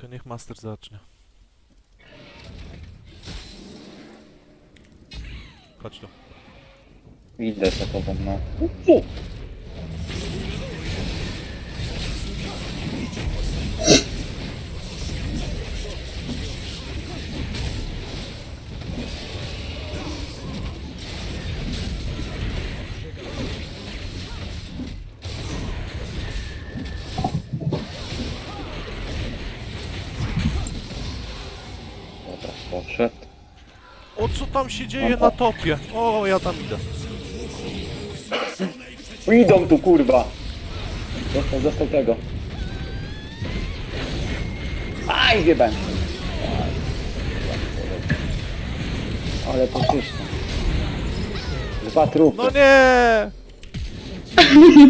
To niech master zacznie. Chodź tu. Idę za tobą, no. Fu! Poszedł. O co tam się dzieje na topie? O, ja tam idę. Idą tu, kurwa! Dostał, dostał tego. Aj, zjebałem się. Ale to czysto. Dwa trupy. No nie!